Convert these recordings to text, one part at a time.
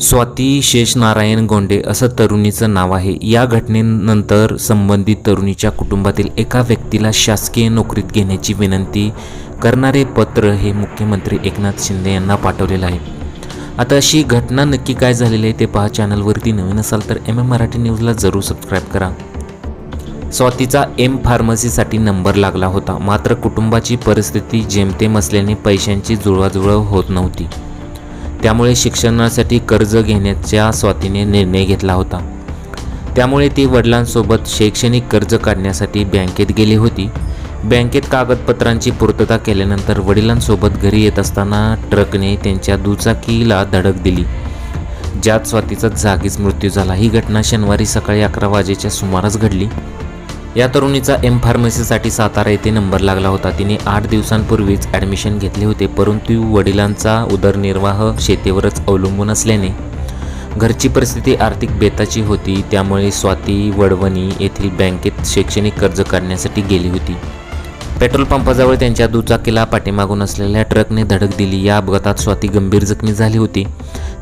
स्वाती शेष नारायण गोंडे असं तरुणीचं नाव आहे. या घटनेनंतर संबंधित तरुणीच्या कुटुंबातील एका व्यक्तीला शासकीय नोकरीत घेण्याची विनंती करणारे पत्र हे मुख्यमंत्री एकनाथ शिंदे यांना पाठवलेलं आहे. आता अशी घटना नक्की काय झालेली आहे ते पहा चॅनलवरती नवीन असाल तर एम एम मराठी न्यूजला जरूर सबस्क्राईब करा. स्वातीचा एम फार्मसीसाठी नंबर लागला होता. मात्र कुटुंबाची परिस्थिती जेमतेम असल्याने पैशांची जुळवाजुळव होत नव्हती. त्यामुळे शिक्षणासाठी कर्ज घेण्याच्या स्वातीने निर्णय घेतला होता. त्यामुळे ती वडिलांसोबत शैक्षणिक कर्ज काढण्यासाठी बँकेत गेली होती. बँकेत कागदपत्रांची पूर्तता केल्यानंतर वडिलांसोबत घरी येत असताना ट्रकने त्यांच्या दुचाकीला धडक दिली. ज्यात स्वातीचा जागीच मृत्यू झाला. ही घटना शनिवारी सकाळी अकरा वाजेच्या सुमारास घडली. या तरुणीचा एम फार्मसीसाठी सातारा येथे नंबर लागला होता. तिने आठ दिवसांपूर्वीच ॲडमिशन घेतले होते परंतु वडिलांचा उदरनिर्वाह शेतीवरच अवलंबून असल्याने घरची परिस्थिती आर्थिक बेताची होती. त्यामुळे स्वाती वडवणी येथील बँकेत शैक्षणिक कर्ज काढण्यासाठी गेली होती. पेट्रोल पंपाजवळ त्यांच्या दुचाकीला पाठीमागून असलेल्या ट्रकने धडक दिली. या अपघातात स्वाती गंभीर जखमी झाली होती.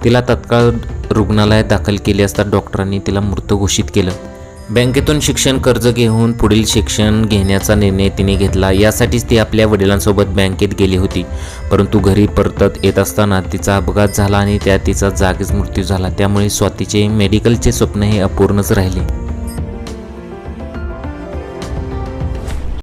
तिला तत्काळ रुग्णालयात दाखल केले असता डॉक्टरांनी तिला मृत घोषित केलं. बँकेतून शिक्षण कर्ज घेऊन पुढील शिक्षण घेण्याचा निर्णय तिने घेतला. यासाठीच ती आपल्या वडिलांसोबत बँकेत गेली होती. परंतु घरी परतत येत असताना तिचा अपघात झाला आणि त्या तिचा जागीच मृत्यू झाला. त्यामुळे स्वातीचे मेडिकलचे स्वप्न हे अपूर्णच राहिले.